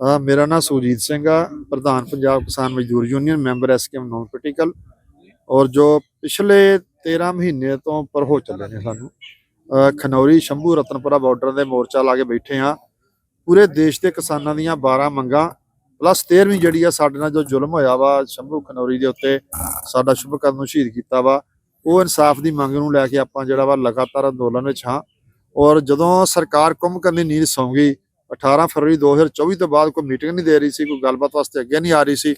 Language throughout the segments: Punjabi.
ਮੇਰਾ ਨਾਮ ਸੁਜੀਤ ਸਿੰਘ ਆ, ਪ੍ਰਧਾਨ ਪੰਜਾਬ ਕਿਸਾਨ ਮਜ਼ਦੂਰ union, member SKM non political ਔਰ ਜੋ ਪਿਛਲੇ 13 ਮਹੀਨੇ ਤੋਂ ਉੱਪਰ ਹੋ ਚੱਲੇ ਨੇ ਸਾਨੂੰ ਖਨੌਰੀ ਸ਼ੰਭੂ ਰਤਨਪੁਰਾ ਬਾਰਡਰ ਦੇ ਮੋਰਚਾ ਲਾ ਕੇ ਬੈਠੇ ਆ। ਪੂਰੇ ਦੇਸ਼ ਦੇ ਕਿਸਾਨਾਂ ਦੀਆਂ 12 ਮੰਗਾਂ ਪਲੱਸ 13ਵੀਂ ਜਿਹੜੀ ਆ ਸਾਡੇ ਨਾਲ ਜੋ ਜ਼ੁਲਮ ਹੋਇਆ ਵਾ, ਸ਼ੰਭੂ ਖਨੌਰੀ ਦੇ ਉੱਤੇ ਸਾਡਾ ਸ਼ੁਭਕਰਨ ਨੂੰ ਸ਼ਹੀਦ ਕੀਤਾ ਵਾ, ਉਹ ਇਨਸਾਫ ਦੀ ਮੰਗ ਨੂੰ ਲੈ ਕੇ ਆਪਾਂ ਜਿਹੜਾ ਵਾ ਲਗਾਤਾਰ ਅੰਦੋਲਨ ਵਿੱਚ ਹਾਂ। ਔਰ ਜਦੋਂ ਸਰਕਾਰ ਕੁੰਭ ਕਰਨ ਨੀਂਦ ਸੌਂ ਗਈ 18 ਫਰਵਰੀ 2024 ਤੋਂ ਬਾਅਦ ਕੋਈ ਮੀਟਿੰਗ ਨਹੀਂ ਦੇ ਰਹੀ ਸੀ, ਕੋਈ ਗੱਲਬਾਤ ਵਾਸਤੇ ਅੱਗੇ ਨਹੀਂ ਆ ਰਹੀ ਸੀ।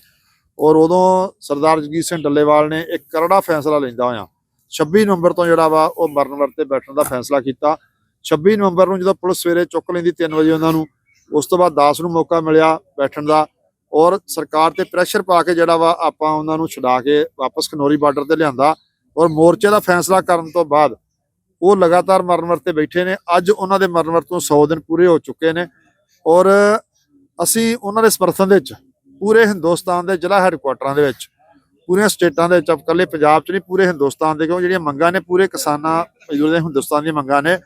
ਔਰ ਉਦੋਂ ਸਰਦਾਰ ਜਗਜੀਤ ਸਿੰਘ ਡੱਲੇਵਾਲ ਨੇ ਇੱਕ ਕਰੜਾ ਫੈਸਲਾ ਲੈਂਦਾ ਹੋਇਆ। 26 ਨਵੰਬਰ ਤੋਂ ਜਿਹੜਾ ਵਾ, ਉਹ ਮਰਨ ਵਰਤੇ ਬੈਠਣ ਦਾ ਫੈਸਲਾ ਕੀਤਾ। 26 ਨਵੰਬਰ ਨੂੰ ਜਦੋਂ ਪੁਲਿਸ ਸਵੇਰੇ ਚੁੱਕ ਲੈਂਦੀ 3 ਵਜੇ ਉਹਨਾਂ ਨੂੰ, ਉਸ ਤੋਂ ਬਾਅਦ 10 ਨੂੰ ਮੌਕਾ ਮਿਲਿਆ ਬੈਠਣ ਦਾ। ਔਰ ਸਰਕਾਰ ਤੇ ਪ੍ਰੈਸ਼ਰ ਪਾ ਕੇ ਜਿਹੜਾ ਵਾ, ਆਪਾਂ ਉਹਨਾਂ ਨੂੰ ਛੁਡਾ ਕੇ ਵਾਪਸ ਖਨੌਰੀ ਬਾਰਡਰ ਤੇ ਲਿਆਂਦਾ। ਔਰ ਮੋਰਚੇ ਦਾ ਫੈਸਲਾ ਕਰਨ ਤੋਂ ਬਾਅਦ ਉਹ ਲਗਾਤਾਰ ਮਰਨ ਵਰਤੇ ਬੈਠੇ ਨੇ। ਅੱਜ ਉਹਨਾਂ ਦੇ ਮਰਨ ਵਰਤੋਂ 100 ਦਿਨ ਪੂਰੇ ਹੋ ਚੁੱਕੇ ਨੇ। ਔਰ ਅਸੀਂ ਉਹਨਾਂ ਦੇ ਸਮਰਥਨ ਦੇ ਵਿੱਚ ਪੂਰੇ ਹਿੰਦੁਸਤਾਨ ਦੇ ਜ਼ਿਲ੍ਹਾ ਹੈੱਡਕੁਆਟਰਾਂ ਦੇ ਵਿੱਚ, ਪੂਰੀਆਂ ਸਟੇਟਾਂ ਦੇ ਵਿੱਚ ਇਕੱਲੇ ਪੰਜਾਬ 'ਚ ਨਹੀਂ, ਪੂਰੇ ਹਿੰਦੁਸਤਾਨ ਦੇ ਕਿਉਂ ਜਿਹੜੀਆਂ ਮੰਗਾਂ ਨੇ, ਪੂਰੇ ਕਿਸਾਨਾਂ ਮਜ਼ਦੂਰ ਦੇ ਹਿੰਦੁਸਤਾਨ ਦੀਆਂ ਮੰਗਾਂ ਨੇ,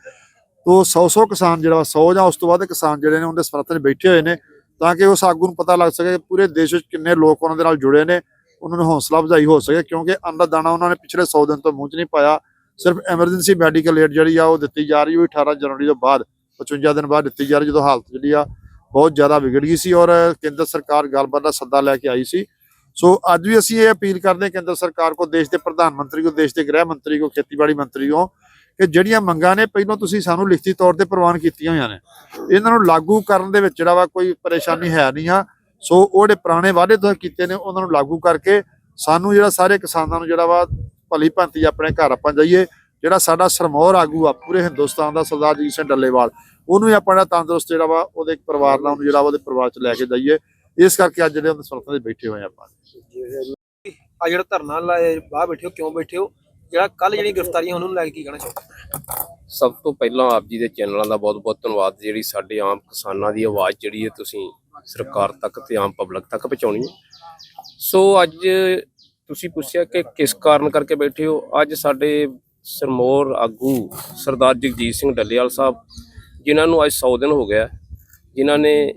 ਤੋਂ 100 100 ਕਿਸਾਨ ਜਿਹੜਾ 100 ਜਾਂ ਉਸ ਤੋਂ ਵੱਧ ਕਿਸਾਨ ਜਿਹੜੇ ਨੇ, ਉਹਦੇ ਸਮਰਥਨ 'ਚ ਬੈਠੇ ਹੋਏ ਨੇ, ਤਾਂ ਕਿ ਉਸ ਆਗੂ ਨੂੰ ਪਤਾ ਲੱਗ ਸਕੇ ਕਿ ਪੂਰੇ ਦੇਸ਼ ਵਿੱਚ ਕਿੰਨੇ ਲੋਕ ਉਹਨਾਂ ਦੇ ਨਾਲ ਜੁੜੇ ਨੇ, ਉਹਨਾਂ ਨੂੰ ਹੌਸਲਾ ਅਫਜ਼ਾਈ ਹੋ ਸਕੇ, ਕਿਉਂਕਿ ਅੰਨ ਦਾ ਦਾਣਾ ਉਹਨਾਂ ਨੇ ਪਿਛਲੇ 100 ਦਿਨ ਤੋਂ ਮੂੰਹ 'ਚ ਨਹੀਂ ਪਾਇਆ, ਸਿਰਫ ਐਮਰਜੈਂਸੀ ਮੈਡੀਕਲ ਏਡ ਜਿਹੜੀ ਆ, ਉਹ ਦਿੱਤੀ ਜਾ ਰਹੀ ਉਹ 18 ਜਨਵਰੀ ਤੋਂ ਬਾਅਦ। 55 ਦਿਨ ਬਾਅਦ ਦਿੱਤੀ ਜਾ ਰਹੀ, ਜਦੋਂ ਹਾਲਤ ਜਿਹੜੀ ਆ ਬਹੁਤ ਜ਼ਿਆਦਾ ਵਿਗੜ ਗਈ ਸੀ ਔਰ ਕੇਂਦਰ ਸਰਕਾਰ ਗੱਲਬਾਤ ਦਾ ਸੱਦਾ ਲੈ ਕੇ ਆਈ ਸੀ। ਸੋ ਅੱਜ ਵੀ ਅਸੀਂ ਇਹ ਅਪੀਲ ਕਰਦੇ ਕੇਂਦਰ ਸਰਕਾਰ ਕੋ, ਦੇਸ਼ ਦੇ ਪ੍ਰਧਾਨ ਮੰਤਰੀ ਕੋ, ਦੇਸ਼ ਦੇ ਗ੍ਰਹਿ ਮੰਤਰੀ ਕੋ, ਖੇਤੀਬਾੜੀ ਮੰਤਰੀ ਕੋ, ਕਿ ਜਿਹੜੀਆਂ ਮੰਗਾਂ ਨੇ ਪਹਿਲਾਂ ਤੁਸੀਂ ਸਾਨੂੰ ਲਿਖਤੀ ਤੌਰ ਤੇ ਪ੍ਰਵਾਨ ਕੀਤੀਆਂ ਹੋਈਆਂ ਨੇ। ਇਹਨਾਂ ਨੂੰ ਲਾਗੂ ਕਰਨ ਦੇ ਵਿੱਚ ਜਿਹੜਾ ਵਾ ਕੋਈ ਪਰੇਸ਼ਾਨੀ ਹੈ ਨਹੀਂ ਆ। ਸੋ ਉਹ ਜਿਹੜੇ ਪੁਰਾਣੇ ਵਾਅਦੇ ਤੁਸੀਂ ਕੀਤੇ ਨੇ, ਉਹਨਾਂ ਨੂੰ ਲਾਗੂ ਕਰਕੇ ਸਾਨੂੰ ਜਿਹੜਾ ਸਾਰੇ ਕਿਸਾਨਾਂ ਨੂੰ ਜਿਹੜਾ ਵਾ ਭਲੀ ਭਾਂਤੀ ਆਪਣੇ ਘਰ ਆਪਾਂ ਜਾਈਏ। ਜਿਹੜਾ ਸਾਡਾ ਸਰਮੌਰ ਆਗੂ ਆ, ਪੂਰੇ ਹਿੰਦੁਸਤਾਨ ਦਾ ਸਰਦਾਰ ਜੀ ਸਿੰਘ ਡੱਲੇਵਾਲ ਉਹਨੂੰ ਵੀ ਆਪਣਾ ਤੰਦਰੁਸਤ ਜਿਹੜਾ ਵਾ ਉਹਦੇ ਪਰਿਵਾਰ ਨਾਲ ਉਹਨੂੰ ਜਿਹੜਾ ਵਾ ਉਹਦੇ ਪਰਿਵਾਰ ਚ ਲੈ ਕੇ ਜਾਈਏ। ਇਸ ਕਰਕੇ ਅੱਜ ਜਿਹੜੇ ਉਹਦੇ ਸਰਤਾਂ ਦੇ ਬੈਠੇ ਹੋਏ ਆਪਾਂ। ਆ ਜਿਹੜਾ ਧਰਨਾ ਲਾਏ ਬਾਹਰ ਬੈਠੇ ਹੋ ਕਿਉਂ ਬੈਠੇ ਹੋ? ਜਿਹੜਾ ਕੱਲ ਜਿਹੜੀ ਗ੍ਰਿਫਤਾਰੀਆਂ ਉਹਨਾਂ ਨੂੰ ਲੈ ਕੇ ਕੀ ਕਹਿਣਾ ਚਾਹੁੰਦੇ ਸਭ ਤੋਂ ਪਹਿਲਾਂ ਆਪ ਜੀ ਦੇ ਚੈਨਲਾਂ ਦਾ ਬਹੁਤ-ਬਹੁਤ ਧੰਨਵਾਦ। ਜਿਹੜੀ ਸਾਡੇ ਆਮ ਕਿਸਾਨਾਂ ਦੀ ਆਵਾਜ਼ ਜਿਹੜੀ ਹੈ ਤੁਸੀਂ ਸਰਕਾਰ ਤੱਕ ਤੇ ਆਮ ਪਬਲਿਕ ਤੱਕ ਪਹੁੰਚਾਉਣੀ ਹੈ। ਸੋ ਅੱਜ ਤੁਸੀਂ ਪੁੱਛਿਆ ਕਿ ਕਿਸ ਕਾਰਨ ਕਰਕੇ ਬੈਠੇ ਹੋ? ਅੱਜ ਸਾਡੇ ਸਰਮੋਰ ਆਗੂ ਸਰਦਾਰ ਜਗਜੀਤ ਸਿੰਘ ਡੱਲੇਵਾਲ ਸਾਹਿਬ ਜਿਨ੍ਹਾਂ ਨੂੰ ਅੱਜ 100 ਦਿਨ ਹੋ ਗਿਆ, ਜਿਨ੍ਹਾਂ ਨੇ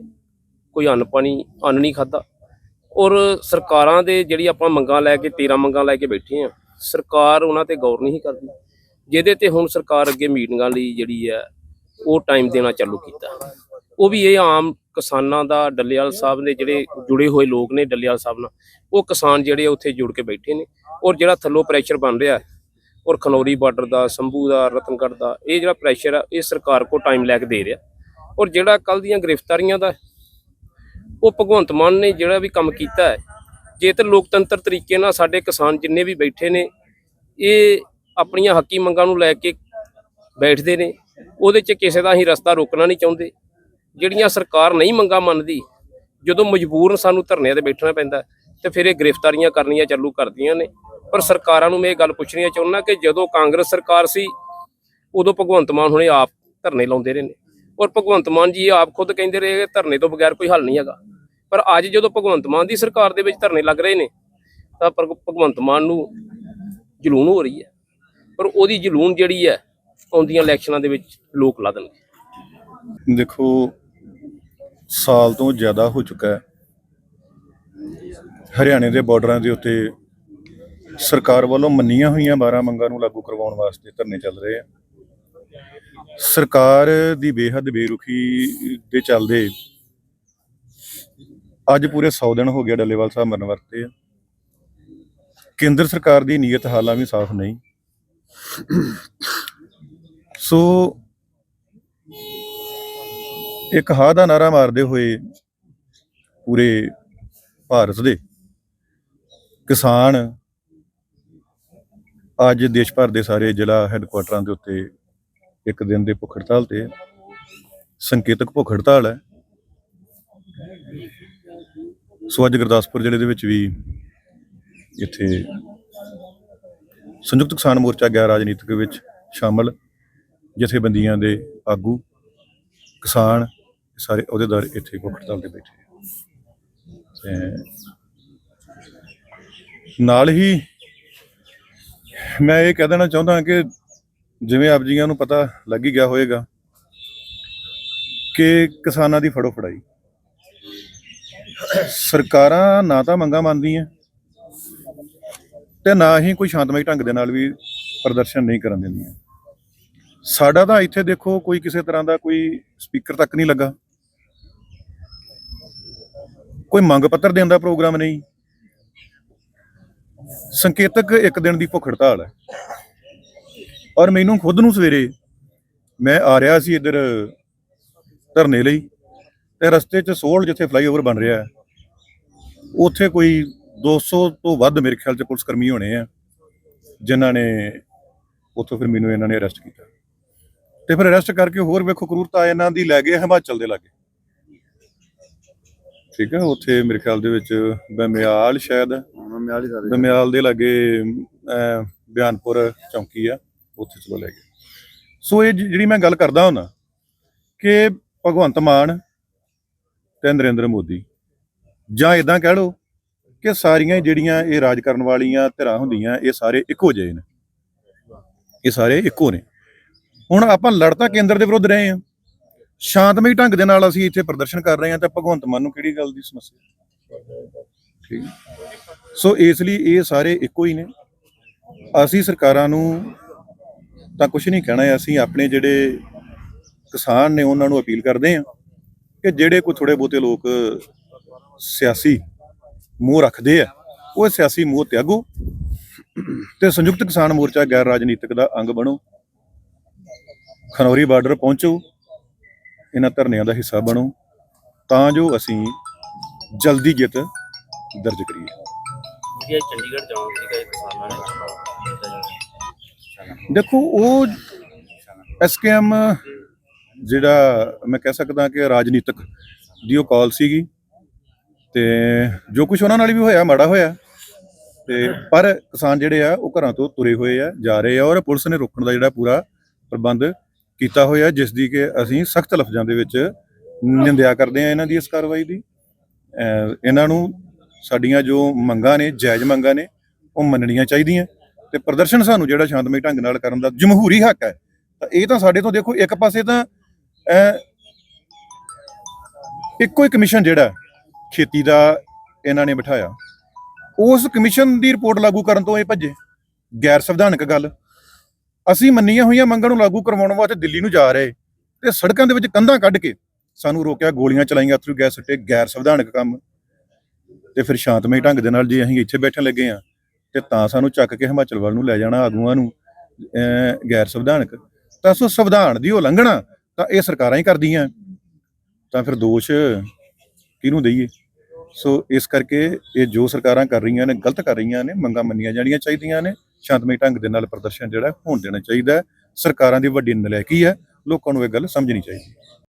ਕੋਈ ਅੰਨ ਪਾਣੀ, ਅੰਨ ਨਹੀਂ ਖਾਦਾ ਔਰ ਸਰਕਾਰਾਂ ਦੇ ਜਿਹੜੀ ਆਪਾਂ ਮੰਗਾਂ ਲੈ ਕੇ 13 ਮੰਗਾਂ ਲੈ ਕੇ ਬੈਠੇ ਆ ਸਰਕਾਰ ਉਹਨਾਂ ਤੇ ਗੌਰ ਨਹੀਂ ਕਰਦੀ। ਜਿਹਦੇ ਤੇ ਹੁਣ ਸਰਕਾਰ ਅੱਗੇ ਮੀਟਿੰਗਾਂ ਲਈ ਜਿਹੜੀ ਹੈ, ਉਹ ਟਾਈਮ ਦੇਣਾ ਚਾਲੂ ਕੀਤਾ। ਉਹ ਵੀ ਇਹ ਆਮ ਕਿਸਾਨਾਂ ਦਾ, ਡੱਲੇਵਾਲ ਸਾਹਿਬ ਦੇ ਜਿਹੜੇ ਜੁੜੇ ਹੋਏ ਲੋਕ ਨੇ ਡੱਲੇਵਾਲ ਸਾਹਿਬ ਨਾਲ, ਉਹ ਕਿਸਾਨ ਜਿਹੜੇ ਉੱਥੇ ਜੁੜ ਕੇ ਬੈਠੇ ਨੇ। ਔਰ ਜਿਹੜਾ ਥੱਲੋਂ ਪ੍ਰੈਸ਼ਰ ਬਣ ਰਿਹਾ ਔਰ ਖਨੌਰੀ ਬਾਰਡਰ ਦਾ, ਸੰਭੂ ਦਾ, ਰਤਨਗੜ੍ਹ ਦਾ, ਇਹ ਜਿਹੜਾ ਪ੍ਰੈਸ਼ਰ ਆ, ਇਹ ਸਰਕਾਰ ਕੋ ਟਾਈਮ ਲੈ ਕੇ ਦੇ ਰਿਹਾ। ਔਰ ਜਿਹੜਾ ਕੱਲ ਦੀਆਂ ਗ੍ਰਿਫਤਾਰੀਆਂ ਦਾ, ਉਹ ਭਗਵੰਤ ਮਾਨ ਨੇ ਜਿਹੜਾ ਵੀ ਕੰਮ ਕੀਤਾ ਹੈ, ਜੇ ਤੇ ਲੋਕਤੰਤਰ ਤਰੀਕੇ ਨਾਲ ਸਾਡੇ ਕਿਸਾਨ ਜਿੰਨੇ ਵੀ ਬੈਠੇ ਨੇ, ਇਹ ਆਪਣੀਆਂ ਹੱਕੀ ਮੰਗਾਂ ਨੂੰ ਲੈ ਕੇ ਬੈਠਦੇ ਨੇ, ਉਹਦੇ 'ਚ ਕਿਸੇ ਦਾ ਅਸੀਂ ਰਸਤਾ ਰੋਕਣਾ ਨਹੀਂ ਚਾਹੁੰਦੇ। ਜਿਹੜੀਆਂ ਸਰਕਾਰ ਨਹੀਂ ਮੰਗਾਂ ਮੰਨਦੀ, ਜਦੋਂ ਮਜਬੂਰਨ ਸਾਨੂੰ ਧਰਨਿਆਂ ਤੇ ਬੈਠਣਾ ਪੈਂਦਾ, ਤੇ ਫਿਰ ਇਹ ਗ੍ਰਿਫਤਾਰੀਆਂ ਕਰਨੀਆਂ ਚਾਲੂ ਕਰਦੀਆਂ ਨੇ। ਪਰ ਸਰਕਾਰਾਂ ਨੂੰ ਮੈਂ ਇਹ ਗੱਲ ਪੁੱਛਣੀ ਚਾਹੁੰਦਾ ਕਿ ਜਦੋਂ ਕਾਂਗਰਸ ਸਰਕਾਰ ਸੀ, ਉਦੋਂ ਭਗਵੰਤ ਮਾਨ ਹੁਣੇ ਆਪ ਧਰਨੇ ਲਾਉਂਦੇ ਰਹੇ ਨੇ। ਔਰ ਭਗਵੰਤ ਮਾਨ ਜੀ ਆਪ ਖੁਦ ਕਹਿੰਦੇ ਰਹੇ ਕਿ ਧਰਨੇ ਤੋਂ ਬਗੈਰ ਕੋਈ ਹੱਲ ਨਹੀਂ ਹੈਗਾ। ਪਰ ਅੱਜ ਜਦੋਂ ਭਗਵੰਤ ਮਾਨ ਦੀ ਸਰਕਾਰ ਦੇ ਵਿੱਚ ਧਰਨੇ ਲੱਗ ਰਹੇ ਨੇ, ਤਾਂ ਭਗਵੰਤ ਮਾਨ ਨੂੰ ਜਲੂਣ ਹੋ ਰਹੀ ਹੈ। ਪਰ ਉਹਦੀ ਜਲੂਣ ਜਿਹੜੀ ਹੈ, ਆਉਂਦੀਆਂ ਇਲੈਕਸ਼ਨਾਂ ਦੇ ਵਿੱਚ ਲੋਕ ਲਾ ਦੇਣਗੇ। ਦੇਖੋ, ਸਾਲ ਤੋਂ ਜ਼ਿਆਦਾ ਹੋ ਚੁੱਕਾ ਹੈ। ਹਰਿਆਣੇ ਦੇ ਬਾਰਡਰਾਂ ਦੇ ਉੱਤੇ ਸਰਕਾਰ ਵੱਲੋਂ ਮੰਨੀਆਂ ਹੋਈਆਂ 12 ਮੰਗਾਂ ਨੂੰ ਲਾਗੂ ਕਰਵਾਉਣ ਵਾਸਤੇ ਧਰਨੇ ਚੱਲ ਰਹੇ ਆ। ਸਰਕਾਰ ਦੀ ਬੇਹੱਦ ਬੇਰੁਖੀ ਦੇ ਚੱਲਦੇ ਅੱਜ ਪੂਰੇ 100 ਦਿਨ ਹੋ ਗਿਆ ਡੱਲੇਵਾਲ ਸਾਹਿਬ ਮਰਨ ਵਰਤੇ ਆ। ਕੇਂਦਰ ਸਰਕਾਰ ਦੀ ਨੀਅਤ ਹਾਲਾਂ ਵੀ ਸਾਫ਼ ਨਹੀਂ। ਸੋ ਇੱਕ ਹਾਂ ਦਾ ਨਾਰਾ ਮਾਰਦੇ ਹੋਏ ਪੂਰੇ ਭਾਰਤ ਦੇ ਕਿਸਾਨ ਅੱਜ ਦੇਸ਼ ਭਰ ਦੇ ਸਾਰੇ ਜ਼ਿਲ੍ਹਾ ਹੈੱਡਕੁਆਟਰਾਂ ਦੇ ਉੱਤੇ ਇੱਕ ਦਿਨ ਦੇ ਭੁੱਖ ਹੜਤਾਲ ਤੇ ਸੰਕੇਤਕ ਭੁੱਖ ਹੜਤਾਲ ਹੈ। ਸੋ ਅੱਜ ਗੁਰਦਾਸਪੁਰ ਜ਼ਿਲ੍ਹੇ ਦੇ ਵਿੱਚ ਵੀ ਇੱਥੇ ਸੰਯੁਕਤ ਕਿਸਾਨ ਮੋਰਚਾ ਗਿਆ ਰਾਜਨੀਤਿਕ ਵਿੱਚ ਸ਼ਾਮਲ, ਜਥੇਬੰਦੀਆਂ ਦੇ ਆਗੂ, ਕਿਸਾਨ ਸਾਰੇ ਅਹੁਦੇਦਾਰ ਇੱਥੇ ਭੁੱਖ ਹੜਤਾਲ ਤੇ ਬੈਠੇ। ਨਾਲ ਹੀ ਮੈਂ ਇਹ ਕਹਿ ਦੇਣਾ ਚਾਹੁੰਦਾ ਕਿ ਜਿਵੇਂ ਆਪ ਜੀਆਂ ਨੂੰ ਪਤਾ ਲੱਗ ਹੀ ਗਿਆ ਹੋਵੇਗਾ ਕਿ ਕਿਸਾਨਾਂ ਦੀ ਫੜੋ ਫੜਾਈ। ਸਰਕਾਰਾਂ ਨਾ ਤਾਂ ਮੰਗਾਂ ਮੰਨਦੀਆਂ ਤੇ ਨਾ ਹੀ ਕੋਈ ਸ਼ਾਂਤਮਈ ਢੰਗ ਦੇ ਨਾਲ ਵੀ ਪ੍ਰਦਰਸ਼ਨ ਨਹੀਂ ਕਰਨ ਦਿੰਦੀਆਂ। ਸਾਡਾ ਤਾਂ ਇੱਥੇ ਦੇਖੋ ਕੋਈ ਕਿਸੇ ਤਰ੍ਹਾਂ ਦਾ ਕੋਈ ਸਪੀਕਰ ਤੱਕ ਨਹੀਂ ਲੱਗਾ। ਕੋਈ ਮੰਗ ਪੱਤਰ ਦੇਣ ਦਾ ਪ੍ਰੋਗਰਾਮ ਨਹੀਂ। ਸੰਕੇਤਕ ਇੱਕ ਦਿਨ ਦੀ ਭੁੱਖ ਹੜਤਾਲ ਹੈ। ਔਰ ਮੈਨੂੰ ਖੁਦ ਨੂੰ ਸਵੇਰੇ ਮੈਂ ਆ ਰਿਹਾ ਸੀ ਇੱਧਰ ਧਰਨੇ ਲਈ ਤੇ ਰਸਤੇ 'ਚ ਸੋਲ ਜਿੱਥੇ ਫਲਾਈਓਵਰ ਬਣ ਰਿਹਾ ਹੈ, ਉੱਥੇ ਕੋਈ 200 ਤੋਂ ਵੱਧ ਮੇਰੇ ਖਿਆਲ 'ਚ ਪੁਲਿਸ ਕਰਮੀ ਹੋਣੇ ਆ, ਜਿਨ੍ਹਾਂ ਨੇ ਉੱਥੋਂ ਫਿਰ ਮੈਨੂੰ ਇਹਨਾਂ ਨੇ ਅਰੈਸਟ ਕੀਤਾ। ਤੇ ਫਿਰ ਅਰੈਸਟ ਕਰਕੇ ਹੋਰ ਵੇਖੋ ਕਰੂਰਤਾ ਇਹਨਾਂ ਦੀ ਲੈ ਗਏ ਹਿਮਾਚਲ ਦੇ ਲਾਗੇ। ਠੀਕ ਹੈ ਉੱਥੇ ਮੇਰੇ ਖਿਆਲ ਦੇ ਵਿੱਚ ਬਮਿਆਲ ਸ਼ਾਇਦ। ਹੈ। ਬਮਿਆਲ ਦੇ ਲਾਗੇ ਬਿਆਨਪੁਰ ਚੌਂਕੀ ਆ ਉੱਥੇ ਚਲੋ ਲੈ ਗਏ। ਸੋ ਇਹ ਜਿਹੜੀ ਮੈਂ ਗੱਲ ਕਰਦਾ ਹੁੰਦਾ ਕਿ ਭਗਵੰਤ ਮਾਨ ਤੇ ਨਰਿੰਦਰ ਮੋਦੀ ਜਾਂ ਇਦਾਂ ਕਹਿ ਲਓ ਕਿ ਸਾਰੀਆਂ ਹੀ ਜਿਹੜੀਆਂ ਇਹ ਰਾਜ ਕਰਨ ਵਾਲੀਆਂ ਧਿਰਾਂ ਹੁੰਦੀਆਂ ਇਹ ਸਾਰੇ ਇੱਕੋ ਜਿਹੇ ਨੇ। ਇਹ ਸਾਰੇ ਇੱਕੋ ਨੇ। ਹੁਣ ਆਪਾਂ ਲੜ ਤਾਂ ਕੇਂਦਰ ਦੇ ਵਿਰੁੱਧ ਰਹੇ ਹਾਂ। ਸ਼ਾਂਤਮਈ ਢੰਗ ਦੇ ਨਾਲ ਅਸੀਂ ਇੱਥੇ ਪ੍ਰਦਰਸ਼ਨ ਕਰ ਰਹੇ ਹਾਂ ਤਾਂ ਭਗਵੰਤ ਮਾਨ ਨੂੰ ਕਿਹੜੀ ਗੱਲ ਦੀ ਸਮੱਸਿਆ ਠੀਕ ਸੋ ਇਸ ਲਈ ਇਹ ਸਾਰੇ ਇੱਕੋ ਹੀ ਨੇ। ਅਸੀਂ ਸਰਕਾਰਾਂ ਨੂੰ ਤਾਂ ਕੁਝ ਨਹੀਂ ਕਹਿਣਾ ਅਸੀਂ ਆਪਣੇ ਜਿਹੜੇ ਕਿਸਾਨ ਨੇ ਉਹਨਾਂ ਨੂੰ ਅਪੀਲ ਕਰਦੇ ਹਾਂ ਕਿ ਜਿਹੜੇ ਕੋਈ ਥੋੜੇ ਬਹੁਤੇ ਲੋਕ ਸਿਆਸੀ ਮੂੰਹ ਰੱਖਦੇ ਆ, ਉਹ ਸਿਆਸੀ ਮੂੰਹ ਤਿਆਗੋ ਤੇ ਸੰਯੁਕਤ ਕਿਸਾਨ ਮੋਰਚਾ ਗੈਰ ਰਾਜਨੀਤਿਕ ਦਾ ਅੰਗ ਬਣੋ। ਖਨੌਰੀ ਬਾਰਡਰ ਪਹੁੰਚੋ। ਇਹਨਾਂ ਧਰਨਿਆਂ ਦਾ ਹਿੱਸਾ ਬਣੋ ਤਾਂ ਜੋ ਅਸੀਂ ਜਲਦੀ ਜਿੱਤ ਦਰਜ ਕਰੀਏ। ਜੀ ਚੰਡੀਗੜ੍ਹ ਜਾਣ ਸੀਗਾ ਕਿਸਾਨਾਂ ਨੇ। ਦੇਖੋ ਉਹ ਐਸਕੇਐਮ ਜਿਹੜਾ ਮੈਂ ਕਹਿ ਸਕਦਾ ਕਿ ਰਾਜਨੀਤਿਕ ਦੀ ਉਹ ਕਾਲ ਸੀਗੀ ਤੇ ਜੋ ਕੁਝ ਉਹਨਾਂ ਨਾਲ ਵੀ ਹੋਇਆ ਮਾੜਾ ਹੋਇਆ ਤੇ ਪਰ ਕਿਸਾਨ ਜਿਹੜੇ ਆ ਉਹ ਘਰਾਂ ਤੋਂ ਤੁਰੇ ਹੋਏ ਆ ਜਾ ਰਹੇ ਆ ਔਰ ਪੁਲਿਸ ਨੇ ਰੋਕਣ ਦਾ ਜਿਹੜਾ ਪੂਰਾ ਪ੍ਰਬੰਧ ਕੀਤਾ ਹੋਇਆ, ਜਿਸ ਦੀ ਕਿ ਅਸੀਂ ਸਖਤ ਲਫ਼ਜ਼ਾਂ ਦੇ ਵਿੱਚ ਨਿੰਦਿਆ ਕਰਦੇ ਆ ਇਹਨਾਂ ਦੀ ਇਸ ਕਾਰਵਾਈ ਦੀ। ਇਹਨਾਂ ਨੂੰ ਸਾਡੀਆਂ ਜੋ ਮੰਗਾਂ ਨੇ, ਜਾਇਜ਼ ਮੰਗਾਂ ਨੇ, ਉਹ ਮੰਨਣੀਆਂ ਚਾਹੀਦੀਆਂ। ਤੇ ਪ੍ਰਦਰਸ਼ਨ ਸਾਨੂੰ ਜਿਹੜਾ ਸ਼ਾਂਤਮਈ ਢੰਗ ਨਾਲ ਕਰਨ ਦਾ ਜਮਹੂਰੀ ਹੱਕ ਹੈ, ਤਾਂ ਇਹ ਤਾਂ ਸਾਡੇ ਤੋਂ ਦੇਖੋ, ਇੱਕ ਪਾਸੇ ਤਾਂ ਇੱਕੋ ਹੀ ਕਮਿਸ਼ਨ ਜਿਹੜਾ ਖੇਤੀ ਦਾ ਇਹਨਾਂ ਨੇ ਬਿਠਾਇਆ, ਉਸ ਕਮਿਸ਼ਨ ਦੀ ਰਿਪੋਰਟ ਲਾਗੂ ਕਰਨ ਤੋਂ ਇਹ ਭੱਜੇ। ਗੈਰ ਸੰਵਿਧਾਨਕ ਗੱਲ। ਅਸੀਂ ਮੰਨੀਆਂ ਹੋਈਆਂ ਮੰਗਾਂ ਨੂੰ ਲਾਗੂ ਕਰਵਾਉਣ ਵਾਸਤੇ ਦਿੱਲੀ ਨੂੰ ਜਾ ਰਹੇ ਤੇ ਸੜਕਾਂ ਦੇ ਵਿੱਚ ਕੰਧਾਂ ਕੱਢ ਕੇ ਸਾਨੂੰ ਰੋਕਿਆ, ਗੋਲੀਆਂ ਚਲਾਈਆਂ ਥਰੂ ਗੈਸ ਸੱਟੇ, ਗੈਰ ਸੰਵਿਧਾਨਕ ਕੰਮ। ਤੇ ਫਿਰ ਸ਼ਾਂਤਮਈ ਢੰਗ ਦੇ ਨਾਲ ਜੇ ਅਸੀਂ ਇੱਥੇ ਬੈਠਣ ਲੱਗੇ ਆ ਤੇ ਤਾਂ ਸਾਨੂੰ ਚੱਕ ਕੇ ਹਿਮਾਚਲ ਵੱਲ ਨੂੰ ਲੈ ਜਾਣਾ, ਆਗੂਆਂ ਨੂੰ, ਅਹ, ਗੈਰ ਸੰਵਿਧਾਨਕ। ਤਾਂ ਸੋ ਸੰਵਿਧਾਨ ਦੀ ਉਲੰਘਣਾ ਤਾਂ ਇਹ ਸਰਕਾਰਾਂ ਹੀ ਕਰਦੀਆਂ। ਤਾਂ ਫਿਰ ਦੋਸ਼ ਕਿਹਨੂੰ ਦਈਏ? ਸੋ ਇਸ ਕਰਕੇ ਇਹ ਜੋ ਸਰਕਾਰਾਂ ਕਰ ਰਹੀਆਂ ਨੇ, ਗਲਤ ਕਰ ਰਹੀਆਂ ਨੇ, ਮੰਗਾਂ ਮੰਨੀਆਂ ਜਾਣੀਆਂ ਚਾਹੀਦੀਆਂ ਨੇ। ਸ਼ਾਂਤਮਈ ਢੰਗ ਦੇ ਨਾਲ ਪ੍ਰਦਰਸ਼ਨ ਜਿਹੜਾ ਹੋਣ ਦੇਣਾ ਚਾਹੀਦਾ ਹੈ। ਸਰਕਾਰਾਂ ਦੀ ਵੱਡੀ ਨਲਾਇਕੀ ਹੈ ਲੋਕਾਂ ਨੂੰ ਇਹ ਗੱਲ ਸਮਝਣੀ ਚਾਹੀਦੀ ਹੈ